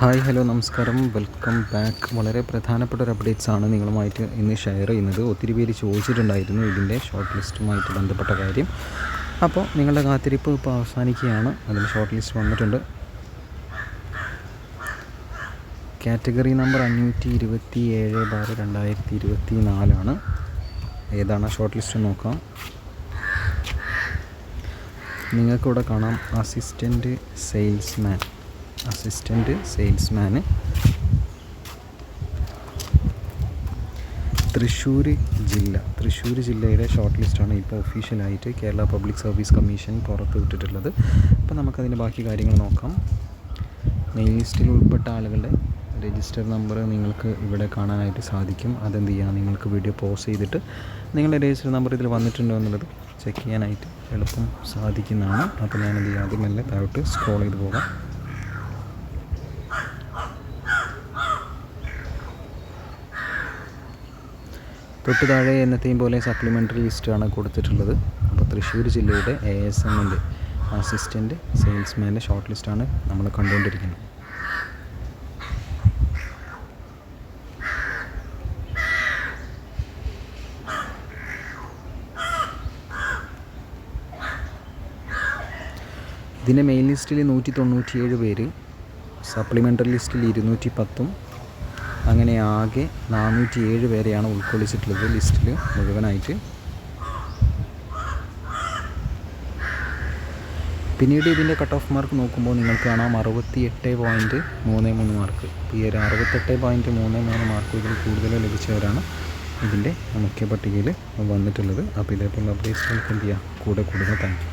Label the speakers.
Speaker 1: Hi hello നമസ്കാരം. Welcome back. വളരെ പ്രധാനപ്പെട്ട ഒരു അപ്ഡേറ്റ്സ് ആണ് നിങ്ങളുമായിട്ട് ഇന്ന് ഷെയർ ചെയ്യുന്നത്. ഒത്തിരി പേര് ചോദിച്ചിട്ടുണ്ടായിരുന്നു ഇതിന്റെ ഷോർട്ട് ലിസ്റ്റുമായിട്ട് ബന്ധപ്പെട്ട കാര്യം. അപ്പോൾ നിങ്ങളുടെ കാത്തിരിപ്പ് ഇപ്പോൾ അവസാനിക്കുകയാണ്. അതിന് ഷോർട്ട് ലിസ്റ്റ് വന്നിട്ടുണ്ട്. കാറ്റഗറി നമ്പർ അഞ്ഞൂറ്റി ഇരുപത്തി ഏഴ് ബാർ രണ്ടായിരത്തി ഇരുപത്തി നാലാണ് ഏതാണ് ഷോർട്ട് ലിസ്റ്റ് നോക്കാം. നിങ്ങൾക്കിവിടെ കാണാം അസിസ്റ്റന്റ് സെയിൽസ്മാൻ. അസിസ്റ്റന്റ് സെയിൽസ്മാന്. തൃശ്ശൂർ ജില്ല. തൃശ്ശൂർ ജില്ലയുടെ ഷോർട്ട് ലിസ്റ്റാണ് ഇപ്പോൾ ഒഫീഷ്യലായിട്ട് കേരള പബ്ലിക് സർവീസ് കമ്മീഷൻ പുറത്ത് വിട്ടിട്ടുള്ളത്. അപ്പോൾ നമുക്കതിന്റെ ബാക്കി കാര്യങ്ങൾ നോക്കാം. മെയിൻ ലിസ്റ്റിൽ ഉൾപ്പെട്ട ആളുകളുടെ രജിസ്റ്റർ നമ്പർ നിങ്ങൾക്ക് ഇവിടെ കാണാനായിട്ട് സാധിക്കും. അതെന്ത് ചെയ്യാം? നിങ്ങൾക്ക് വീഡിയോ പോസ് ചെയ്തിട്ട് നിങ്ങളുടെ രജിസ്റ്റർ നമ്പർ ഇതിൽ വന്നിട്ടുണ്ടോ എന്നുള്ളത് ചെക്ക് ചെയ്യാനായിട്ട് എളുപ്പം സാധിക്കുന്നതാണ്. അപ്പോൾ ഞാനെന്ത് ചെയ്യാം ആദ്യം മെല്ലെ താഴോട്ട് സ്ക്രോൾ ചെയ്ത് പോകാം. തൊട്ട് താഴെ എന്നത്തെയും പോലെ സപ്ലിമെന്ററി ലിസ്റ്റാണ് കൊടുത്തിട്ടുള്ളത്. അപ്പോൾ തൃശ്ശൂർ ജില്ലയുടെ എ എസ് എമ്മിന്റെ അസിസ്റ്റന്റ് സെയിൽസ്മാന്റെ ഷോർട്ട് ലിസ്റ്റാണ് നമ്മൾ കണ്ടുകൊണ്ടിരിക്കുന്നത്. ഇതിന്റെ മെയിൻ ലിസ്റ്റിൽ നൂറ്റി തൊണ്ണൂറ്റിയേഴ് പേര് സപ്ലിമെന്ററി ലിസ്റ്റിൽ ഇരുന്നൂറ്റി പത്തും അങ്ങനെ ആകെ നാനൂറ്റി ഏഴ് പേരെയാണ് ഉൾക്കൊള്ളിച്ചിട്ടുള്ളത് ലിസ്റ്റിൽ മുഴുവനായിട്ട്. പിന്നീട് ഇതിന്റെ കട്ട് ഓഫ് മാർക്ക് നോക്കുമ്പോൾ നിങ്ങൾക്ക് കാണാം അറുപത്തി എട്ട് പോയിന്റ് മൂന്ന് മൂന്ന് മാർക്ക് ഈ ഒരു അറുപത്തെട്ട് പോയിന്റ് മൂന്ന് മൂന്ന് മാർക്ക് ഇതിൽ കൂടുതൽ ലഭിച്ചവരാണ് ഇതിന്റെ മുഖ്യ പട്ടികയിൽ വന്നിട്ടുള്ളത്. അപ്പോൾ ഇതേപോലെ അപ്ഡേറ്റ്സുകൾക്ക് എന്ത് ചെയ്യുക കൂടെ കൂടുക താങ്ക്